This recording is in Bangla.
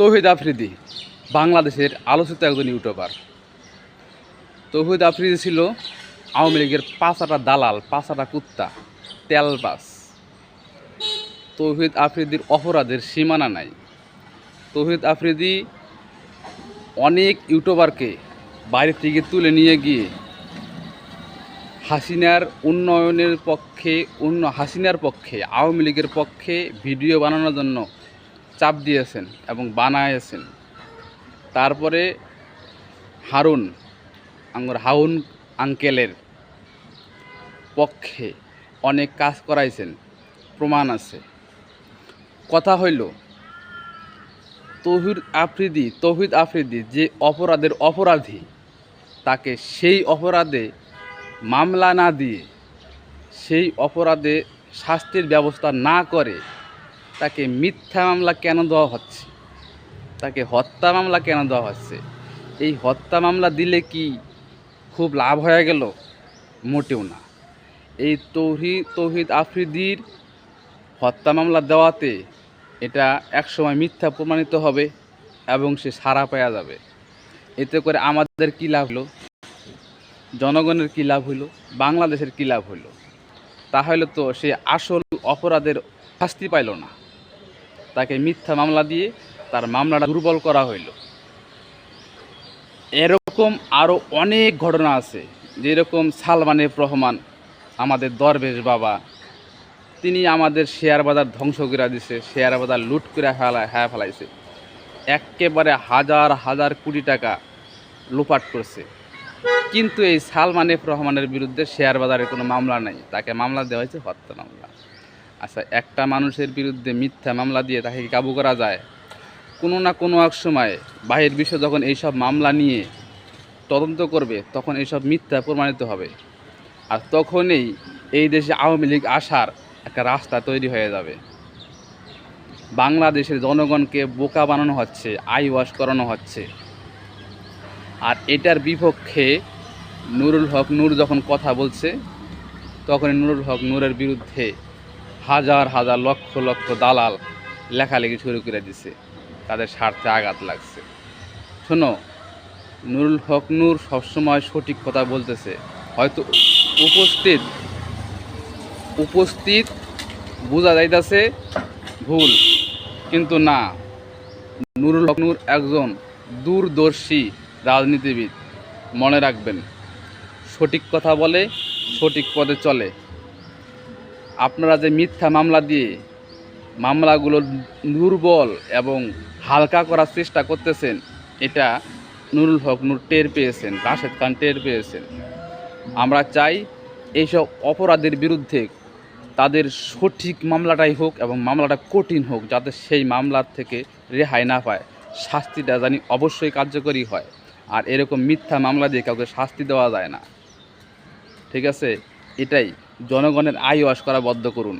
তৌহিদ আফ্রিদি, বাংলাদেশের আলোচিত একজন ইউটিউবার। তৌহিদ আফ্রিদি ছিল আওয়ামী লীগের পাঁচাটা দালাল, পাঁচাটা কুত্তা তেলবাস তৌহিদ আফ্রিদির অপরাধের সীমানা নাই। তৌহিদ আফ্রিদি অনেক ইউটিউবারকে বাইরে থেকে তুলে নিয়ে গিয়ে হাসিনার উন্নয়নের পক্ষে, উন্ন হাসিনার পক্ষে, আওয়ামী লীগের পক্ষে ভিডিও বানানোর জন্য চাপ দিয়েছেন এবং বানাইছেন। তারপরে হারুন, আঙ্গুর হাউন আঙ্কেলের পক্ষে অনেক কাজ করাইছেন, প্রমাণ আছে। কথা হইল, তৌহিদ আফ্রিদি তৌহিদ আফ্রিদি যে অপরাধের অপরাধী, তাকে সেই অপরাধে মামলা না দিয়ে, সেই অপরাধে শাস্তির ব্যবস্থা না করে তাকে মিথ্যা মামলা কেন দেওয়া হচ্ছে? তাকে হত্যা মামলা কেন দেওয়া হচ্ছে? এই হত্যা মামলা দিলে কি খুব লাভ হয়ে গেল? মোটেও না। এই তৌহিদ তৌহিদ আফ্রিদির হত্যা মামলা দেওয়াতে এটা একসময় মিথ্যা প্রমাণিত হবে এবং সে সারা পাওয়া যাবে। এতে করে আমাদের কী লাভ হলো? জনগণের কী লাভ হইল বাংলাদেশের কী লাভ হইল তাহলে তো সে আসল অপরাধের শাস্তি পাইল না। তাকে মিথ্যা মামলা দিয়ে তার মামলাটা দুর্বল করা হইল। এরকম আরও অনেক ঘটনা আছে, যেরকম সালমান এফ রহমান আমাদের দরবেশ বাবা, তিনি আমাদের শেয়ার বাজার ধ্বংস করে দিছে, শেয়ার বাজার লুট করে ফেলা হ্যাঁ ফেলাইছে। একেবারে হাজার হাজার কোটি টাকা লোপাট করছে। কিন্তু এই সালমান রহমানের বিরুদ্ধে শেয়ার বাজারে কোনো মামলা নেই, তাকে মামলা দেওয়া হয়েছে হত্যা মামলা। আচ্ছা একটা মানুষের বিরুদ্ধে মিথ্যা মামলা দিয়ে তাকে কাবু করা যায়? কোনো না কোনো এক সময় বাহির বিশ্ব যখন এইসব মামলা নিয়ে তদন্ত করবে, তখন এইসব মিথ্যা প্রমাণিত হবে। আর তখনই এই দেশে আওয়ামী লীগ আসার একটা রাস্তা তৈরি হয়ে যাবে। বাংলাদেশের জনগণকে বোকা বানানো হচ্ছে, আই ওয়াশ করানো হচ্ছে। আর এটার বিপক্ষে নুরুল হক নূর যখন কথা বলছে তখন নুরুল হক নূরের বিরুদ্ধে হাজার হাজার লক্ষ লক্ষ দালাল লেখালেখি শুরু করে দিছে। তাদের স্বার্থে আঘাত লাগছে। শোনো, নুরুল হক নূর সবসময় সঠিক কথা বলতেছে। হয়তো উপস্থিত উপস্থিত বোঝা যাইতেছে ভুল, কিন্তু না। নুরুল হক নূর একজন দূরদর্শী রাজনীতিবিদ। মনে রাখবেন, সঠিক কথা বলে সঠিক পদে চলে। আপনারা যে মিথ্যা মামলা দিয়ে মামলাগুলো দুর্বল এবং হালকা করার চেষ্টা করতেছেন, এটা নুরুল হক নূর টের পেয়েছেন, রাশেদ খান টের পেয়েছেন। আমরা চাই এইসব অপরাধের বিরুদ্ধে তাদের সঠিক মামলাটাই হোক এবং মামলাটা কঠিন হোক, যাতে সেই মামলার থেকে রেহাই না পায়। শাস্তিটা জানি অবশ্যই কার্যকরী হয়। আর এরকম মিথ্যা মামলা দিয়ে কাউকে শাস্তি দেওয়া যায় না। ঠিক আছে? এটাই। জনগণের আয় ওয়াশ করা বদ্ধ করুন।